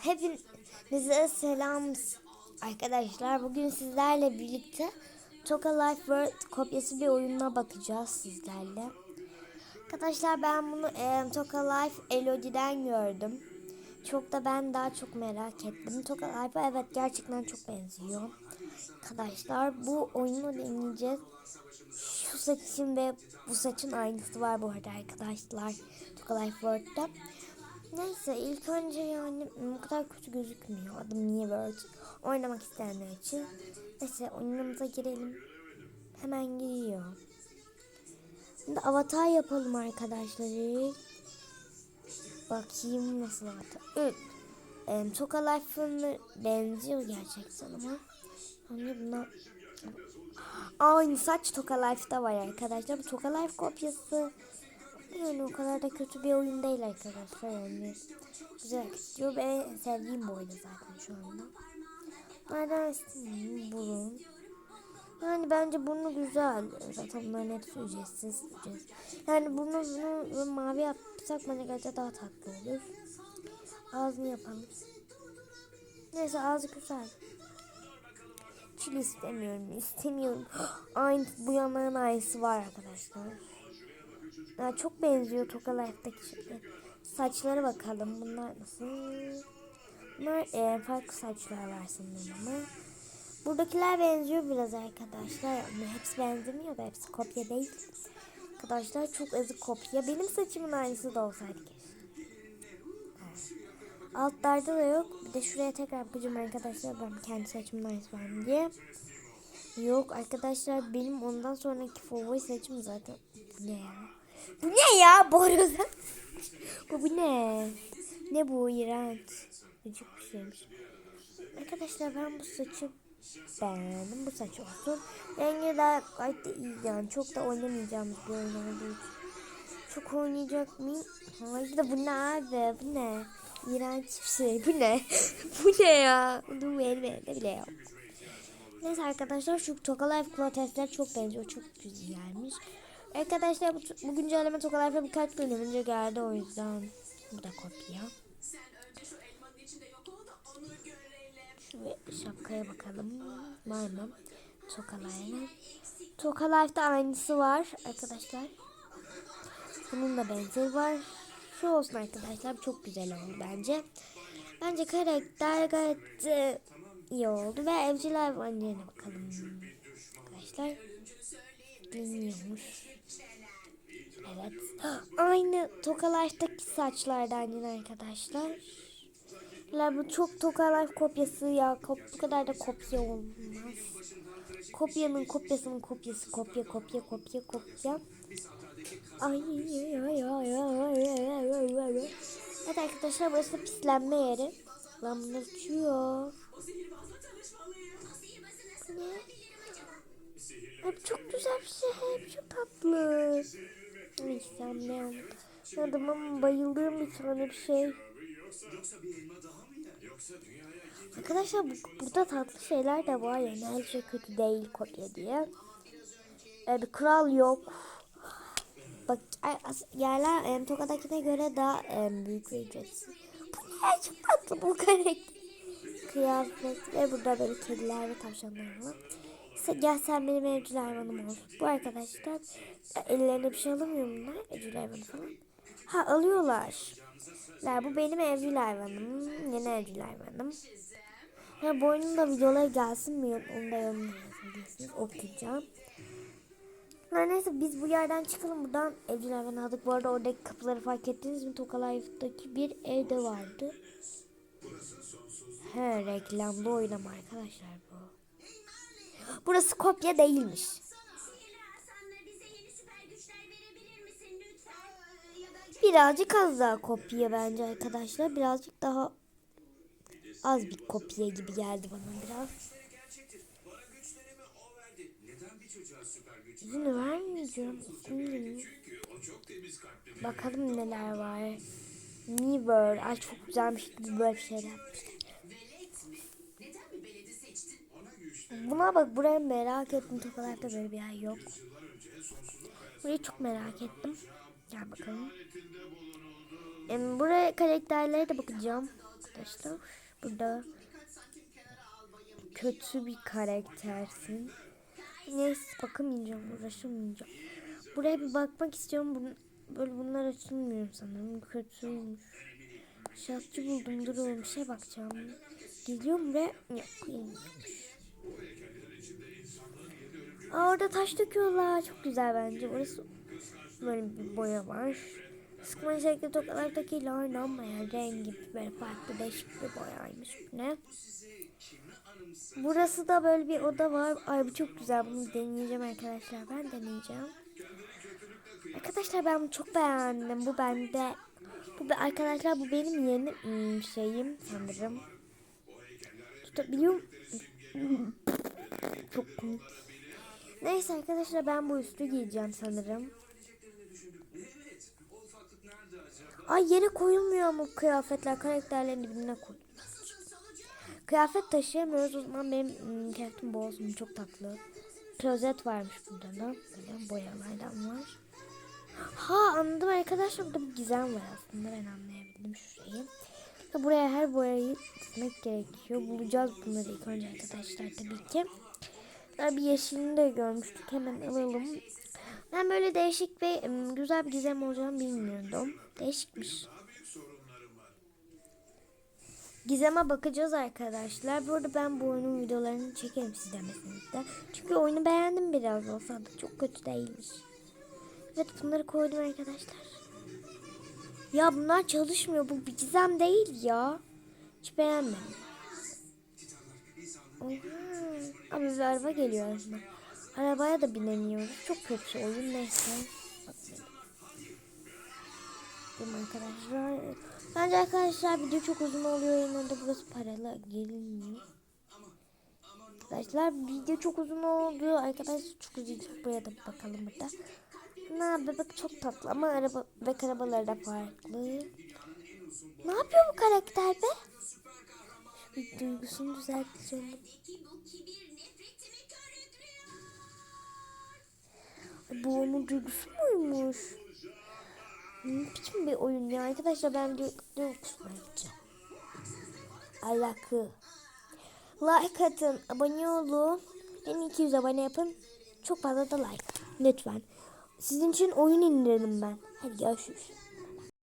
Hepinize selam arkadaşlar. Bugün sizlerle birlikte Toka Life World kopyası bir oyununa bakacağız sizlerle. Arkadaşlar ben bunu e, Toka Life Elodie'den gördüm. Çok da ben daha çok merak ettim. Toka Life'a evet gerçekten çok benziyor. Arkadaşlar bu oyunu deneyeceğiz. Şu saçın ve bu saçın aynısı var bu arada arkadaşlar. Toka Life World'da. Neyse ilk önce yani bu kadar kötü gözükmüyor. Adım niye World. Oynamak isteyenler için. Neyse oyunumuza girelim. Hemen giriyor. Şimdi avatar yapalım arkadaşlar. Bakayım nasıl avatar. Evet. Ee, Toka Life'ın benziyor gerçekten ama. Hani buna Aynı saç Toka Life'da var arkadaşlar. Bu Toka Life kopyası. Yani o kadar da kötü bir oyun değil arkadaşlar yani. Güzel gidiyor ve en sevdiğim bu oyun zaten şu anda. Nereden istediğim burun. Yani bence burnu güzel. Zaten bunların hepsi ücretsiz. ücretsiz. Yani bunu, bunu mavi yapsak bence gerçekten daha tatlı olur. Ağzını yapalım. Neyse ağzı güzel. Çil istemiyorum. istemiyorum. Aynı bu yanların aynısı var arkadaşlar. Ya çok benziyor Toka Life'daki şekli. Saçlara bakalım. Bunlar nasıl? Bunlar e, farklı saçlar var sanırım ama. Buradakiler benziyor biraz arkadaşlar. Ama hepsi benzemiyor da hepsi kopya değil. Arkadaşlar çok ezik kopya. Benim saçımın aynısı da olsaydı keşke. Evet. Altlarda da yok. Bir de şuraya tekrar bakacağım arkadaşlar. Ben kendi saçımın aynısı var diye. Yok arkadaşlar benim ondan sonraki favori saçım zaten. Ne ya? Bu ne ya? Boruza. bu, bu ne? Ne bu iğrenç. Gıcık bir şeymiş. Arkadaşlar ben bu saçı beğendim. Bu saç olsun. Rengi de gayet de iyi yani. Çok da oynamayacağım bir oyun olduğu. Çok oynayacak mıyım? Hayır da bu ne abi? Bu ne? İğrenç bir şey. Bu ne? bu ne ya? Bu benim elimde bile yok. Neyse arkadaşlar şu Toka Life Protestler çok benziyor. Çok güzelmiş. Arkadaşlar bu, bu güncelleme Toka Life'a birkaç gün önce geldi o yüzden bu da kopya. Şu şapkaya bakalım. Var mı? Toka Life. Toka Life'da aynısı var arkadaşlar. Bunun da benzeri var. Şu olsun arkadaşlar. Çok güzel oldu bence. Bence karakter gayet e, iyi oldu. Ve evcil hayvanlarına bakalım. Arkadaşlar. Dinliyormuş. Evet. Aynı tokalaştaki saçlardan yine arkadaşlar. La bu çok tokalar kopyası ya. Kop, bu kadar da kopya olmaz. Kopyanın kopyasının kopyası. Kopya kopya kopya kopya. Ay ay ay ay ay ay ay. Evet arkadaşlar burası pislenme yeri. Lan bunu uçuyor. Ne? Hep çok güzel bir şey. Hep çok tatlı. Ne Adamın bayıldığım bir tane bir şey. Arkadaşlar bu, burada tatlı şeyler de var yani her şey kötü değil kopya diye. Ee, bir kural yok. Bak yerler em, Toka'dakine göre daha em, büyük ve ücretsiz. Bu ne çok tatlı bu karakter. Kıyafet ve burada böyle kediler ve tavşanlar var. İşte gel sen benim evcil hayvanım ol. Bu arkadaşlar ellerine bir şey alamıyor bunlar evcil hayvanı falan. Ha alıyorlar. Ya, bu benim evcil hayvanım. Yeni evcil hayvanım. Ya bu oyunun da videoları gelsin mi onu da yorumlara. Okuyacağım. Her neyse biz bu yerden çıkalım buradan evcil hayvan aldık. Bu arada oradaki kapıları fark ettiniz mi? Toka Life'daki bir evde vardı. He reklamda oynama arkadaşlar bu. Burası kopya değilmiş. Birazcık az daha kopya bence arkadaşlar. Birazcık daha az bir kopya gibi geldi bana biraz. İzin vermeyeceğim. İzin Bakalım neler var. Miver. Ay çok güzelmiş böyle bir şeyler yapmışlar. Buna bak buraya merak ettim. Tokalarda böyle bir yer yok. Burayı çok merak ettim. Gel bakalım. Em, buraya karakterlere de bakacağım. arkadaşlar. Burada kötü bir karaktersin. Neyse bakamayacağım, uğraşamayacağım. Buraya bir bakmak istiyorum. Böyle bunlar açılmıyor sanırım. Kötüymüş. Şartçı buldum. Dur oğlum bir şey bakacağım. Geliyorum buraya. Yok inmiyormuş. Aa, orada taş döküyorlar. Çok güzel bence. Orası böyle bir boya var. Sıkma şekli tokalardakiyle oynanmayan rengi böyle farklı değişik bir boyaymış. Bu ne? Burası da böyle bir oda var. Ay bu çok güzel. Bunu deneyeceğim arkadaşlar. Ben deneyeceğim. Arkadaşlar ben bunu çok beğendim. Bu bende. Bu be- arkadaşlar bu benim yeni hmm, şeyim sanırım. Tutabiliyor? Çok komik. Neyse arkadaşlar ben bu üstü giyeceğim sanırım. Ay yere koyulmuyor mu kıyafetler karakterlerin dibine koy. Kıyafet taşıyamıyoruz o zaman benim hmm, kıyafetim olsun çok tatlı. Klozet varmış burada da. Böyle boyalardan var. Ha anladım arkadaşlar burada bir gizem var aslında ben anlayabildim şu şeyi. Ve buraya her boyayı dizmek gerekiyor. Bulacağız bunları ilk önce arkadaşlar tabii ki. Bir yeşilini de görmüştük hemen alalım. Ben böyle değişik ve güzel bir gizem olacağını bilmiyordum. Değişikmiş. Gizem'e bakacağız arkadaşlar. Bu arada ben bu oyunun videolarını çekerim siz demesiniz de. Çünkü oyunu beğendim biraz olsa da çok kötü değilmiş. Evet bunları koydum arkadaşlar. Ya bunlar çalışmıyor. Bu bir gizem değil ya. Hiç beğenmedim. Oha. Abi bir araba geliyor aslında. Arabaya da binemiyoruz. Çok kötü oyun neyse. Mi arkadaşlar? Bence arkadaşlar video çok uzun oluyor. Yanında burası paralı gelinmiyor. Arkadaşlar video çok uzun oldu. Arkadaşlar çok uzayacak. Buraya da bakalım burada. Na bebek çok tatlı ama araba bebek arabaları da farklı. Ne yapıyor bu karakter be? Duygusunu düzelteceğim. Ay, Bu onun duygusu muymuş? Ne biçim bir oyun ya arkadaşlar ben du duygusuna gideceğim. Alakı. Like atın, abone olun. Beni 200 abone yapın. Çok fazla da like. Lütfen. Sizin için oyun indirelim ben. Hadi görüşürüz.